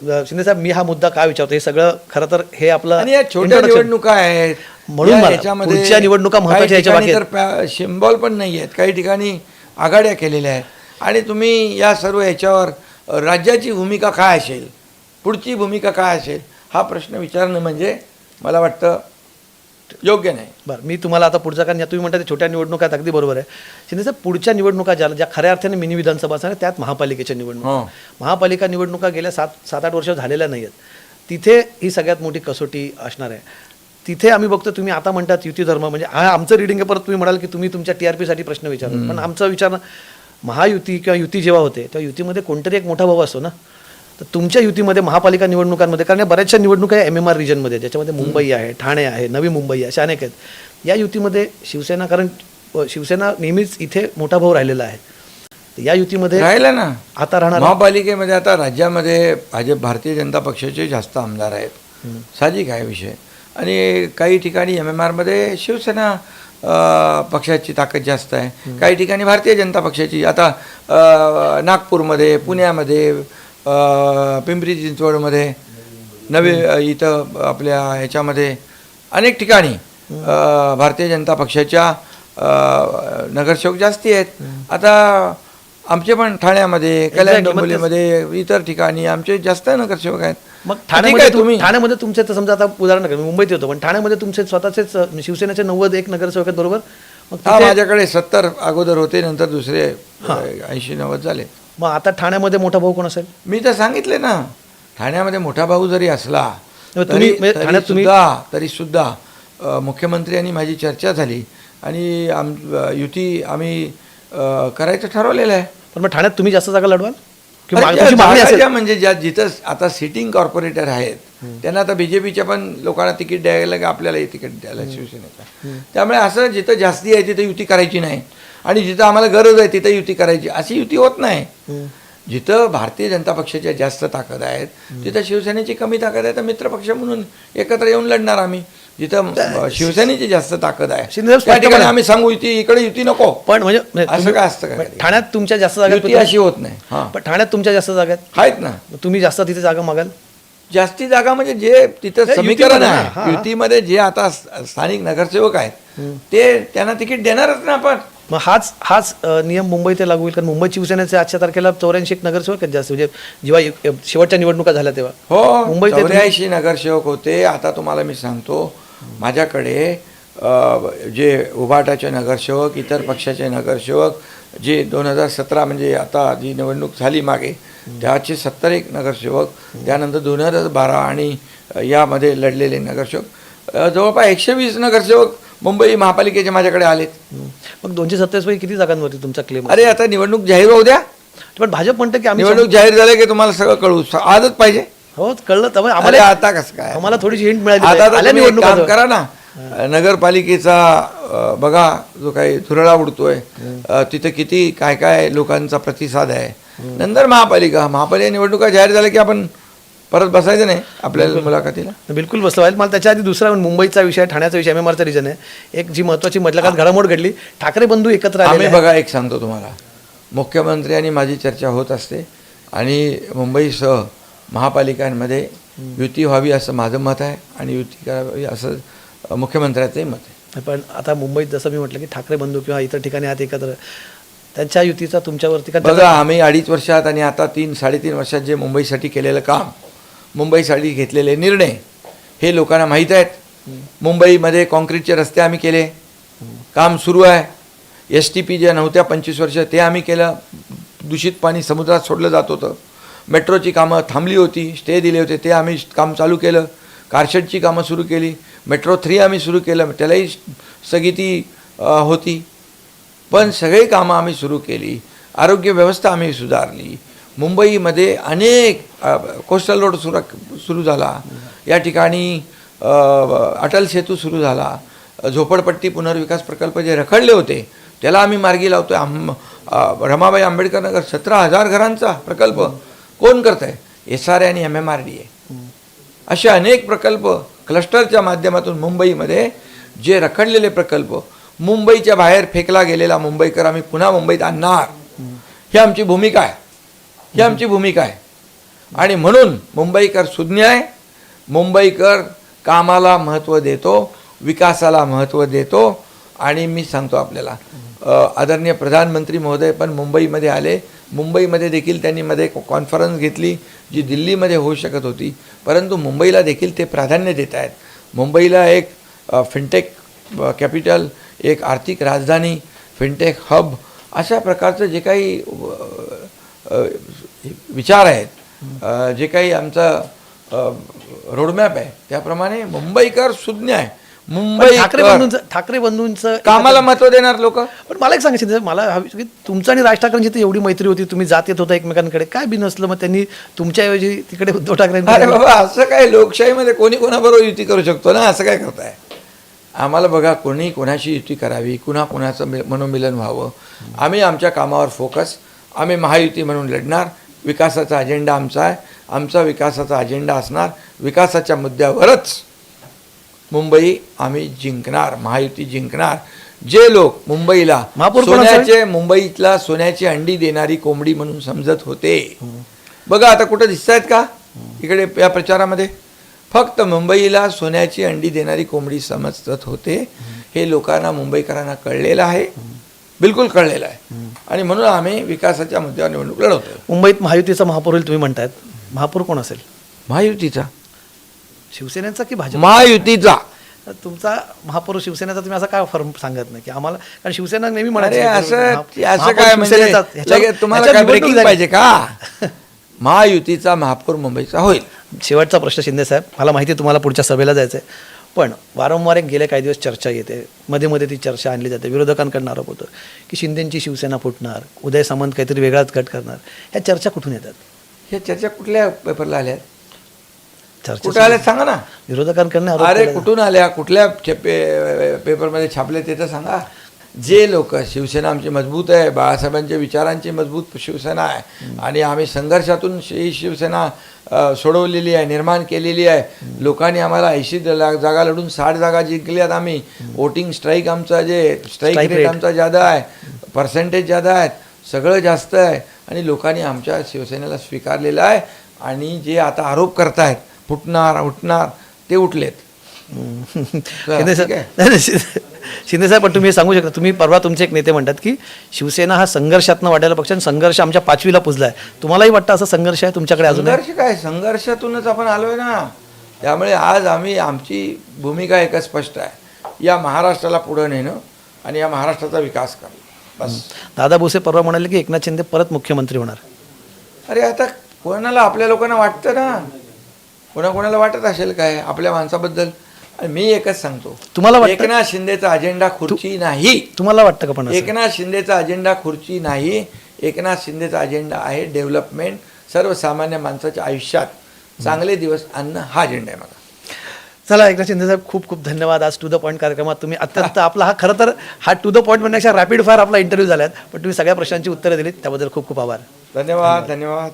शिंदे साहेब मी हा मुद्दा काय विचारतो हे सगळं खरं तर हे आपलं आणि या छोट्या introduction. निवडणुका आहेत. म्हणून मला याच्यामध्ये पुढच्या निवडणुका काही महत्त्वाच्या याच्या ठिकाणी बाकी तर सिम्बॉल पण नाही आहेत. काही ठिकाणी आघाड्या केलेल्या आहेत. आणि तुम्ही या सर्व याच्यावर अ, राज्याची भूमिका काय असेल? पुढची भूमिका काय असेल? हा प्रश्न विचारणं म्हणजे मला वाटतं योग्य नाही. बरं मी तुम्हाला आता पुढचा कारण तुम्ही म्हणता ते छोट्या निवडणुका आहेत अगदी बरोबर आहे. शिंदे साहेब पुढच्या निवडणुका ज्या ज्या खऱ्या अर्थाने मिनी विधानसभा असणार त्यात महापालिकेच्या निवडणुका. हो. महापालिका निवडणुका गेल्या सात सात आठ वर्ष झालेल्या नाही आहेत तिथे ही सगळ्यात मोठी कसोटी असणार आहे. तिथे आम्ही बघतो तुम्ही आता म्हणतात युती धर्म म्हणजे हा आमचं रिडिंग आहे परत तुम्ही म्हणाल की तुम्ही तुमच्या टी आर पीसाठी प्रश्न विचारला पण आमचा विचार महायुती किंवा युती जेव्हा होते तेव्हा युतीमध्ये कोणतरी एक मोठा भाऊ असतो ना? तर तुमच्या युतीमध्ये महापालिका निवडणुकांमध्ये कारण या बऱ्याचशा निवडणुका एम एम आर रिजनमध्ये ज्याच्यामध्ये मुंबई आहे ठाणे आहे नवी मुंबई आहे अशा अनेक आहेत. या युतीमध्ये शिवसेना कारण शिवसेना नेहमीच इथे मोठा भाऊ राहिलेला आहे. या युतीमध्ये राहिलं ना. आता राहणार महापालिकेमध्ये आता राज्यामध्ये भाजप भारतीय जनता पक्षाचे जास्त आमदार आहेत. साहजिक आहे विषय. आणि काही ठिकाणी एम एम आरमध्ये शिवसेना पक्षाची ताकद जास्त आहे. काही ठिकाणी भारतीय जनता पक्षाची. आता नागपूरमध्ये पुण्यामध्ये पिंपरी चिंचवडमध्ये नवी इथं आपल्या ह्याच्यामध्ये अनेक ठिकाणी भारतीय जनता पक्षाच्या नगरसेवक जास्ती आहेत. आता आमचे पण ठाण्यामध्ये कल्याण डोंबिवलीमध्ये इतर ठिकाणी आमचे जास्त नगरसेवक आहेत. मग ठाण्यामध्ये तुम्ही. ठाण्यामध्ये तुमचे तर समजा आता उदाहरण मुंबईत येतो पण ठाण्यामध्ये तुमचे स्वतःचेच अ, शिवसेनेचे नव्वद एक नगरसेवक आहेत बरोबर? मग माझ्याकडे सत्तर अगोदर होते नंतर दुसरे ऐंशी नव्वद झाले. मग आता ठाण्यामध्ये मोठा भाऊ कोण असेल? मी तर सांगितले ना ठाण्यामध्ये मोठा भाऊ जरी असला तुम्ही- तरी म्हणजे ठाण्यात तुम्ही- सुद्धा तरी सुद्धा मुख्यमंत्री आणि माझी चर्चा झाली. आणि आम युती आम्ही करायचं ठरवलेलं आहे. पण मग ठाण्यात तुम्ही जास्त जागा लढवाल? म्हणजे ज्या जिथं आता सिटिंग कॉर्पोरेटर आहेत त्यांना आता बीजेपीच्या पण लोकांना तिकीट द्यायला की आपल्यालाही तिकीट द्यायला शिवसेनेचा त्यामुळे असं जिथं जास्ती आहे तिथं युती करायची नाही. आणि जिथं आम्हाला गरज आहे तिथं युती करायची. अशी युती होत नाही. जिथं भारतीय जनता पक्षाच्या जास्त ताकद आहेत तिथं शिवसेनेची कमी ताकद आहे तर मित्रपक्ष म्हणून एकत्र येऊन लढणार आम्ही. जिथं शिवसेनेची जास्त ताकद आहे. त्या ठिकाणी आम्ही सांगू युती इकडे युती नको. पण म्हणजे म्हणजे असं काय असतं का? म्हणजे ठाण्यात तुमच्या जास्त जागा अशी होत नाही. हां. पण ठाण्यात तुमच्या जास्त जागा आहेत? ना. तुम्ही जास्त तिथे जागा मागाल? जास्ती जागा म्हणजे जे तिथं समीकरण आहे. युतीमध्ये जे आता स्थानिक नगरसेवक आहेत ते त्यांना तिकीट देणारच ना आपण. मग हाच हाच नियम मुंबई ते लागू होईल कारण मुंबई शिवसेनेचे आजच्या तारखेला चौऱ्याऐंशी एक नगरसेवक आहेत जास्त म्हणजे जेव्हा शेवटच्या निवडणुका झाल्या तेव्हा. हो तुम्ही- चौऱ्याऐंशी नगरसेवक होते आता तुम्हाला मी सांगतो माझ्याकडे जे उभाटाचे नगरसेवक इतर पक्षाचे नगरसेवक जे दोन हजार सतरा म्हणजे आता जी निवडणूक झाली मागे त्याचे सत्तर एक नगरसेवक त्यानंतर दोन हजार बारा आणि यामध्ये लढलेले नगरसेवक जवळपास एकशे वीस नगरसेवक मुंबई महापालिकेचे माझ्याकडे आलेत. मग दोनशे सत्तावीस पैकी किती जागांवरती तुमचा क्लेम अरे आता निवडणूक जाहीर होऊ द्या. पण भाजप म्हणतं की आम्ही निवडणूक जाहीर झाली की तुम्हाला सगळं कळू. आजच पाहिजे. हो कळलं. अरे आम्हाला आता कसं काय? आम्हाला थोडीशी हिंट मिळाली. आता तर निवडणुका करा ना. नगरपालिकेचा बघा जो काही धुरळा उडतोय तिथं किती काय काय लोकांचा प्रतिसाद आहे. नंतर महापालिका महापालिका निवडणुका जाहीर झाल्या की आपण परत बसायचं नाही आपल्या मुलाखतीला? बिलकुल बसलं. पाहिजे मला त्याच्या आधी दुसरा मुंबईचा विषय ठाण्याचा विषय एम एम आरचा रिजन आहे. एक जी महत्वाची मधल्या घडामोड घडली ठाकरे बंधू एकत्र आले बघा एक सांगतो तुम्हाला. मुख्यमंत्री आणि माझी चर्चा होत असते आणि मुंबईसह महापालिकांमध्ये युती व्हावी असं माझं मत आहे आणि युती करावी असं मुख्यमंत्र्याचंही मत आहे. पण आता मुंबईत जसं मी म्हटलं की ठाकरे बंधू किंवा इतर ठिकाणी आहात एकत्र त्यांच्या युतीचा तुमच्यावरती का बघा आम्ही अडीच वर्षात आणि आता तीन साडेतीन वर्षात जे मुंबईसाठी केलेलं काम मुंबईसाठी घेतलेले निर्णय हे लोकांना माहीत आहेत. मुंबईमध्ये कॉन्क्रीटचे रस्ते आम्ही केले. काम सुरू आहे. एस टी पी ज्या नव्हत्या पंचवीस वर्ष ते आम्ही केलं. दूषित पाणी समुद्रात सोडलं जात होतं. मेट्रोची कामं थांबली होती स्टे दिले होते ते आम्ही काम चालू केलं. कारशेडची कामं सुरू केली. मेट्रो थ्री आम्ही सुरू केलं. त्यालाही स्थगिती होती. पण सगळी कामं आम्ही सुरू केली. आरोग्य व्यवस्था आम्ही सुधारली. मुंबईमध्ये अनेक कोस्टल रोड सुरू सुरू झाला. या ठिकाणी अटल सेतू सुरू झाला. झोपडपट्टी पुनर्विकास प्रकल्प जे रखडले होते त्याला आम्ही मार्गी लावतोय. आम रमाबाई आंबेडकर नगर सतरा हजार घरांचा प्रकल्प कोण करत आहे एस आर आणि एम एम आर डी आहे असे अनेक प्रकल्प क्लस्टरच्या माध्यमातून मुंबईमध्ये जे रखडलेले प्रकल्प मुंबईच्या बाहेर फेकला गेलेला मुंबईकर आम्ही पुन्हा मुंबईत आणणार. ही आमची भूमिका आहे. ही आमची भूमिका आहे. आणि म्हणून मुंबईकर सुज्ञ आहे मुंबईकर कामाला महत्त्व देतो विकासाला महत्त्व देतो आणि मी सांगतो आपल्याला आदरणीय प्रधानमंत्री महोदय पण मुंबईमध्ये आले. मुंबईमध्ये देखील त्यांनी मध्ये कॉन्फरन्स घेतली जी दिल्लीमध्ये होऊ शकत होती. परंतु मुंबईला देखील ते प्राधान्य देत आहेत. मुंबईला एक फिनटेक कॅपिटल एक आर्थिक राजधानी फिनटेक हब अशा प्रकारचं जे काही विचार आहेत जे काही आमचं रोडमॅप आहे. त्याप्रमाणे मुंबईकर सुज्ञ आहे. पण ठाकरे बंधूंचं ठाकरे बंधूंचं कामाला महत्त्व देणार लोक? पण मला एक सांगायचं मला की तुमचं आणि राज ठाकरेंची तर एवढी मैत्री होती तुम्ही जात येत होता एकमेकांकडे. काय बी नसलं मग त्यांनी तुमच्याऐवजी तिकडे उद्धव अरे ठाकरे बाबा असं काय लोकशाहीमध्ये कोणी कोणाबरोबर युती करू शकतो ना? असं काय करताय? आम्हाला बघा कोणी कोणाशी युती करावी कुणा कोणाचं मनोमिलन व्हावं? आम्ही आमच्या कामावर फोकस. आम्ही महायुती म्हणून लढणार. विकासाचा अजेंडा आमचा आहे. आमचा विकासाचा अजेंडा असणार. विकासाच्या मुद्द्यावरच मुंबई आम्ही जिंकणार महायुती जिंकणार. जे लोक मुंबईला? सोन्याचे मुंबईतला सोन्याची अंडी देणारी कोंबडी म्हणून समजत होते. बघा आता कुठं दिसत आहेत का इकडे या प्रचारामध्ये. फक्त मुंबईला सोन्याची अंडी देणारी कोंबडी समजत होते. हे लोकांना मुंबईकरांना कळलेलं आहे. बिलकुल कळलेलं आहे. आणि म्हणून आम्ही विकासाच्या मुद्द्यावर निवडणूक लढवतो मुंबईत महायुतीचा महापौर होईल तुम्ही म्हणतायत. महापौर कोण असेल? महायुतीचा? शिवसेनेचा की भाजप महायुतीचा. तुमचा महापौर शिवसेनेचा तुम्ही असं काय फर्म सांगत नाही? की आम्हाला कारण शिवसेना नेहमी म्हणायची असं काय म्हणजे तुम्हाला काय ब्रेकिंग. पाहिजे का? महायुतीचा महापौर मुंबईचा होईल. शेवटचा प्रश्न शिंदे साहेब मला माहिती आहे तुम्हाला पुढच्या सभेला जायचं आहे. पण वारंवार एक गेले काही दिवस चर्चा येते. मध्ये मध्ये ती चर्चा आणली जाते. विरोधकांकडून आरोप होतो की शिंदेची शिवसेना फुटणार उदय सामंत काहीतरी वेगळाच गट करणार. ह्या चर्चा कुठून येतात? ह्या चर्चा कुठल्या पेपरला आल्या कुठे आल्या सांगा ना. विरोधकांकडनं आरोप अरे केला जातो. कुठून आल्या? कुठल्या पेपरमध्ये छापले ते तर सांगा. जे लोक शिवसेना आमची मजबूत आहे बाळासाहेबांच्या विचारांची मजबूत शिवसेना आहे. आणि आम्ही संघर्षातून ही शिवसेना अ, सोडवलेली आहे निर्माण केलेली आहे. लोकांनी आम्हाला ऐंशी जागा लढून साठ जागा जिंकल्यात आम्ही. वोटिंग स्ट्राईक आमचा जे स्ट्राईक Strike रेट rate. आमचा जादा आहे पर्सेंटेज जादा आहेत सगळं जास्त आहे. आणि लोकांनी आमच्या शिवसेनेला स्वीकारलेलं आहे. आणि जे आता आरोप करतायत फुटणार उठणार ते उठलेत. शिंदे साहेब पण तुम्ही हे सांगू शकता. तुम्ही परवा तुमचे एक नेते म्हणतात की शिवसेना हा संघर्षातनं वाढलेला पक्ष आणि संघर्ष आमच्या पाचवीला पुजला आहे तुम्हालाही वाटतं असं संघर्ष आहे तुमच्याकडे अजून? संघर्ष काय? संघर्षातूनच आपण आलोय ना. त्यामुळे आज आम्ही आमची भूमिका एकच स्पष्ट आहे. या महाराष्ट्राला पुढं नेणं आणि या महाराष्ट्राचा विकास करणं. बस. दादा भुसे परवा म्हणाले की एकनाथ शिंदे परत मुख्यमंत्री होणार. अरे आता कोणाला आपल्या लोकांना वाटतं ना? कोणाकोणाला वाटत असेल काय? आपल्या माणसाबद्दल. आणि मी एकच सांगतो. तुम्हाला वाटतं? एकनाथ शिंदेचा अजेंडा खुर्ची नाही. तुम्हाला वाटतं का पण असं? एकनाथ शिंदेचा अजेंडा खुर्ची नाही. एकनाथ शिंदेचा अजेंडा आहे डेव्हलपमेंट सर्वसामान्य माणसाच्या आयुष्यात. चांगले दिवस आणणं हा अजेंडा आहे माझा. चला एकनाथ शिंदे साहेब खूप खूप धन्यवाद. आज टू द पॉईंट कार्यक्रमात तुम्ही अत्यंत आपला हा खरं तर हा टू द पॉईंट म्हणण्यापेक्षा रॅपिड फायर आपला इंटरव्ह्यू झाला पण तुम्ही सगळ्या प्रश्नांची उत्तरं दिलीत. त्याबद्दल खूप खूप आभार. धन्यवाद धन्यवाद.